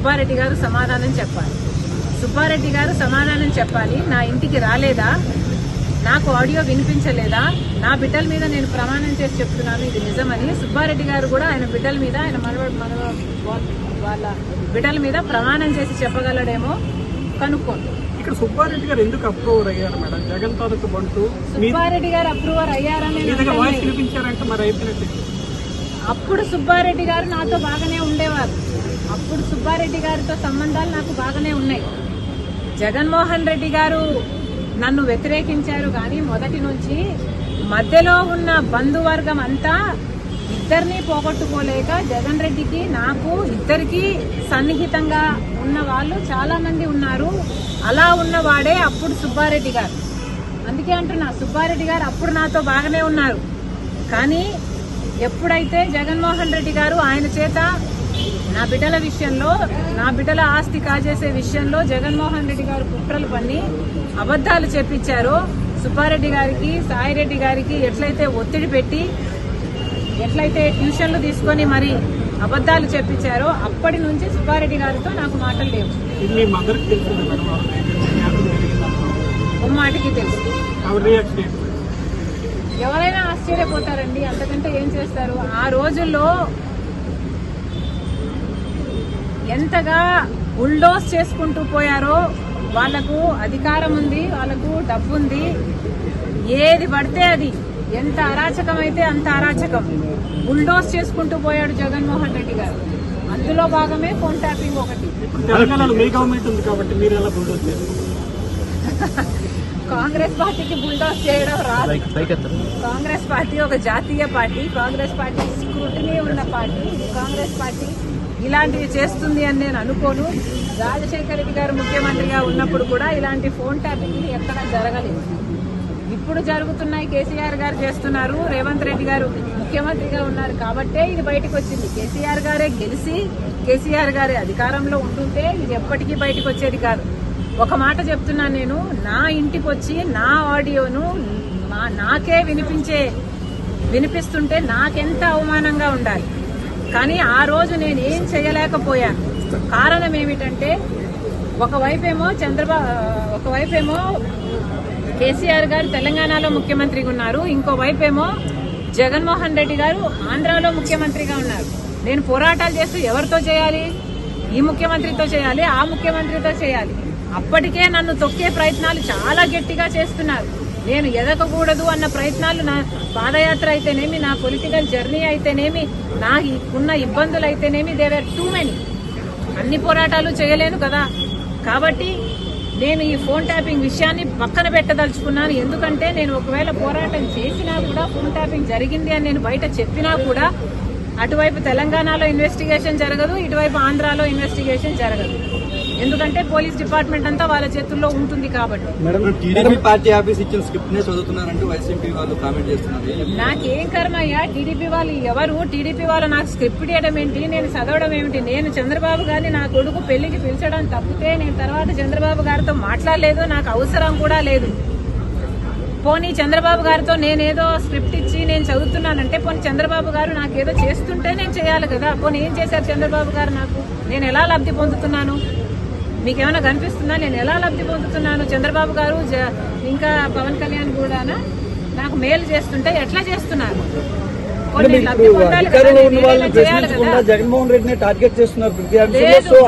సుబ్బారెడ్డి గారు సమాధానం చెప్పాలి. సుబ్బారెడ్డి గారు సమాధానం చెప్పాలి. నా ఇంటికి రాలేదా? నాకు ఆడియో వినిపించలేదా? నా బిడ్డల మీద నేను ప్రమాణం చేసి చెప్తున్నాను. ఇది నిజమని సుబ్బారెడ్డి గారు కూడా ఆయన బిడ్డల మీద ఆయన మనవడు మనవ వాళ్ళ బిడ్డల మీద ప్రమాణం చేసి చెప్పగలడేమో కనుక్కోండి. ఇక్కడ సుబ్బారెడ్డి గారు ఎందుకు అప్రూవర్ అయ్యారు మేడం? జగన్ తాలూకు బంటూ. సుబ్బారెడ్డి గారు అప్రూవర్ అయ్యారని వినిపించారంటే మరి అయిపోయినట్టు. అప్పుడు సుబ్బారెడ్డి గారు నాతో బాగానే ఉండేవారు. అప్పుడు సుబ్బారెడ్డి గారితో సంబంధాలు నాకు బాగానే ఉన్నాయి. జగన్మోహన్ రెడ్డి గారు నన్ను వ్యతిరేకించారు కానీ మొదటి నుంచి మధ్యలో ఉన్న బంధువర్గం అంతా ఇద్దరిని పోగొట్టుకోలేక జగన్ రెడ్డికి నాకు ఇద్దరికి సన్నిహితంగా ఉన్న వాళ్ళు చాలా మంది ఉన్నారు. అలా ఉన్నవాడే అప్పుడు సుబ్బారెడ్డి గారు. అందుకే అంటున్నా సుబ్బారెడ్డి గారు అప్పుడు నాతో బాగానే ఉన్నారు. కానీ ఎప్పుడైతే జగన్మోహన్ రెడ్డి గారు ఆయన చేత నా బిడ్డల విషయంలో నా బిడ్డల ఆస్తి కాజేసే విషయంలో జగన్మోహన్ రెడ్డి గారు కుట్రలు పన్ని అబద్ధాలు చెప్పించారో. సుబ్బారెడ్డి గారికి సాయిరెడ్డి గారికి ఎట్లయితే ఒత్తిడి పెట్టి ఎట్లయితే ట్యూషన్లు తీసుకొని మరి అబద్ధాలు చెప్పించారో అప్పటి నుంచి సుబ్బారెడ్డి గారితో నాకు మాటలు లేవు. ముమ్మాటికి తెలుసు ఎవరైనా ఆశ్చర్యపోతారండి అంతకంటే ఏం చేస్తారు? ఆ రోజుల్లో ఎంతగా బుల్డోస్ చేసుకుంటూ పోయారో వాళ్ళకు అధికారం ఉంది వాళ్ళకు డబ్బు ఉంది. ఏది పడితే అది. ఎంత అరాచకం అయితే అంత అరాచకం. బుల్డోస్ చేసుకుంటూ పోయాడు జగన్మోహన్ రెడ్డి గారు. అందులో భాగమే ఫోన్ ట్యాపింగ్ ఒకటి. కాంగ్రెస్ పార్టీకి బుల్డోస్ చేయడం రాదు. కాంగ్రెస్ పార్టీ ఒక జాతీయ పార్టీ. కాంగ్రెస్ పార్టీ స్క్రూటినీ ఉన్న పార్టీ. కాంగ్రెస్ పార్టీ ఇలాంటివి చేస్తుంది అని నేను అనుకోను. రాజశేఖర రెడ్డి గారు ముఖ్యమంత్రిగా ఉన్నప్పుడు కూడా ఇలాంటి ఫోన్ ట్యాపింగ్లు ఎక్కడా జరగలేదు. ఇప్పుడు జరుగుతున్నాయి కేసీఆర్ గారు చేస్తున్నారు. రేవంత్ రెడ్డి గారు ముఖ్యమంత్రిగా ఉన్నారు కాబట్టే ఇది బయటకు వచ్చింది. కేసీఆర్ గారే గెలిచి కేసీఆర్ గారే అధికారంలో ఉంటుంటే ఇది ఎప్పటికీ బయటకు వచ్చేది కాదు. ఒక మాట చెప్తున్నాను నేను. నా ఇంటికి వచ్చి నా ఆడియోను మా- నాకే వినిపించే వినిపిస్తుంటే నాకెంత అవమానంగా ఉండాలి? కానీ ఆ రోజు నేను ఏం చేయలేకపోయాను. కారణం ఏమిటంటే ఒకవైపేమో చంద్రబాబు ఒకవైపేమో కేసీఆర్ గారు తెలంగాణలో ముఖ్యమంత్రిగా ఉన్నారు. ఇంకోవైపేమో జగన్మోహన్ రెడ్డి గారు ఆంధ్రాలో ముఖ్యమంత్రిగా ఉన్నారు. నేను పోరాటాలు చేస్తూ ఎవరితో చేయాలి? ఈ ముఖ్యమంత్రితో చేయాలి? ఆ ముఖ్యమంత్రితో చేయాలి? అప్పటికే నన్ను తొక్కే ప్రయత్నాలు చాలా గట్టిగా చేస్తున్నారు. నేను ఎదగకూడదు అన్న ప్రయత్నాలు నా పాదయాత్ర అయితేనేమి నా పొలిటికల్ జర్నీ అయితేనేమి నా ఉన్న ఇబ్బందులు అయితేనేమి దేవర్ టూ మెనీ అన్ని పోరాటాలు చేయలేను కదా. కాబట్టి నేను ఈ ఫోన్ ట్యాపింగ్ విషయాన్ని పక్కన పెట్టదలుచుకున్నాను. ఎందుకంటే నేను ఒకవేళ పోరాటం చేసినా కూడా ఫోన్ ట్యాపింగ్ జరిగింది అని నేను బయట చెప్పినా కూడా అటువైపు తెలంగాణలో ఇన్వెస్టిగేషన్ జరగదు ఇటువైపు ఆంధ్రాలో ఇన్వెస్టిగేషన్ జరగదు. ఎందుకంటే పోలీస్ డిపార్ట్మెంట్ అంతా వాళ్ళ చేతుల్లో ఉంటుంది కాబట్టి. మేడం టీడీపీ పార్టీ ఆఫీస్ ఇచ్చిన స్క్రిప్ట్ నే చదువుతున్నారంటూ వైసీపీ వాళ్ళు కామెంట్ చేస్తున్నారు. నాకేం కర్మయ్యా? టీడీపీ వాళ్ళు ఎవరు? టీడీపీ వాళ్ళు నాకు స్క్రిప్ట్ ఇవ్వడం ఏంటి? నేను చదవడం ఏమిటి? నేను చంద్రబాబు గారిని నా కొడుకు పెళ్ళికి పిలిచడం తప్పితే నేను తర్వాత చంద్రబాబు గారితో మాట్లాడలేదు. నాకు అవసరం కూడా లేదు. పోనీ చంద్రబాబు గారితో నేనేదో స్క్రిప్ట్ ఇచ్చి నేను చదువుతున్నానంటే పోనీ చంద్రబాబు గారు నాకేదో చేస్తుంటే నేను చేయాలి కదా. పోనీ ఏం చేశారు చంద్రబాబు గారు నాకు? నేను ఎలా లబ్ధి పొందుతున్నాను? మీకేమైనా కనిపిస్తుందా? నేను ఎలా లబ్ధి పొందుతున్నాను? చంద్రబాబు గారు జ- ఇంకా పవన్ కళ్యాణ్ కూడా నాకు మేలు చేస్తుంటే ఎట్లా చేస్తున్నారు.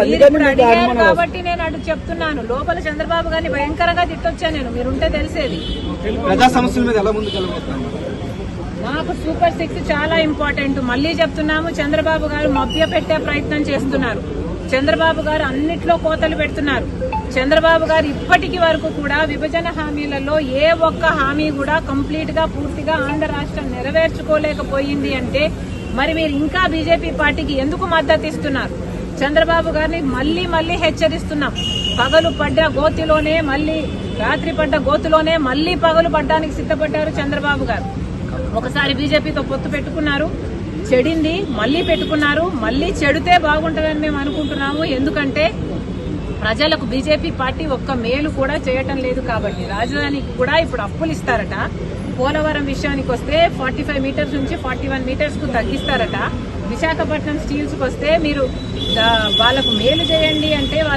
జగన్మోహన్ రెడ్డిని టార్గెట్. కాబట్టి నేను అటు చెప్తున్నాను. లోపల చంద్రబాబు గారిని భయంకరంగా తిట్టొచ్చాను నేను? మీరుంటే తెలిసేది. ప్రజా సమస్యల మీద ఎలా మాకు సూపర్ సిక్స్ చాలా ఇంపార్టెంట్. మళ్ళీ చెప్తున్నాము చంద్రబాబు గారు మభ్య పెట్టే ప్రయత్నం చేస్తున్నారు. చంద్రబాబు గారు అన్నిట్లో కోతలు పెడుతున్నారు. చంద్రబాబు గారు ఇప్పటికి వరకు కూడా విభజన హామీలలో ఏ ఒక్క హామీ కూడా కంప్లీట్గా పూర్తిగా ఆంధ్ర రాష్ట్రం నెరవేర్చుకోలేకపోయింది అంటే మరి మీరు ఇంకా బీజేపీ పార్టీకి ఎందుకు మద్దతు ఇస్తున్నారు? చంద్రబాబు గారిని మళ్ళీ మళ్ళీ హెచ్చరిస్తున్నాం. పగలు పడ్డ గోతిలోనే మళ్ళీ రాత్రి పడ్డ గోతిలోనే మళ్ళీ పగలు పడ్డానికి సిద్ధపడ్డారు చంద్రబాబు గారు. ఒకసారి బీజేపీతో పొత్తు పెట్టుకున్నారు. చెడింది మళ్ళీ పెట్టుకున్నారు మళ్ళీ చెడితే బాగుంటుందని మేము అనుకుంటున్నాము. ఎందుకంటే ప్రజలకు బీజేపీ పార్టీ ఒక్క మేలు కూడా చేయటం లేదు కాబట్టి రాజధానికి కూడా ఇప్పుడు అప్పులు ఇస్తారట. పోలవరం విషయానికి వస్తే ఫార్టీ ఫైవ్ మీటర్స్ నుంచి ఫార్టీ వన్ మీటర్స్కు తగ్గిస్తారట. విశాఖపట్నం స్టీల్స్కి వస్తే మీరు వాళ్ళకు మేలు చేయండి అంటే వాళ్ళ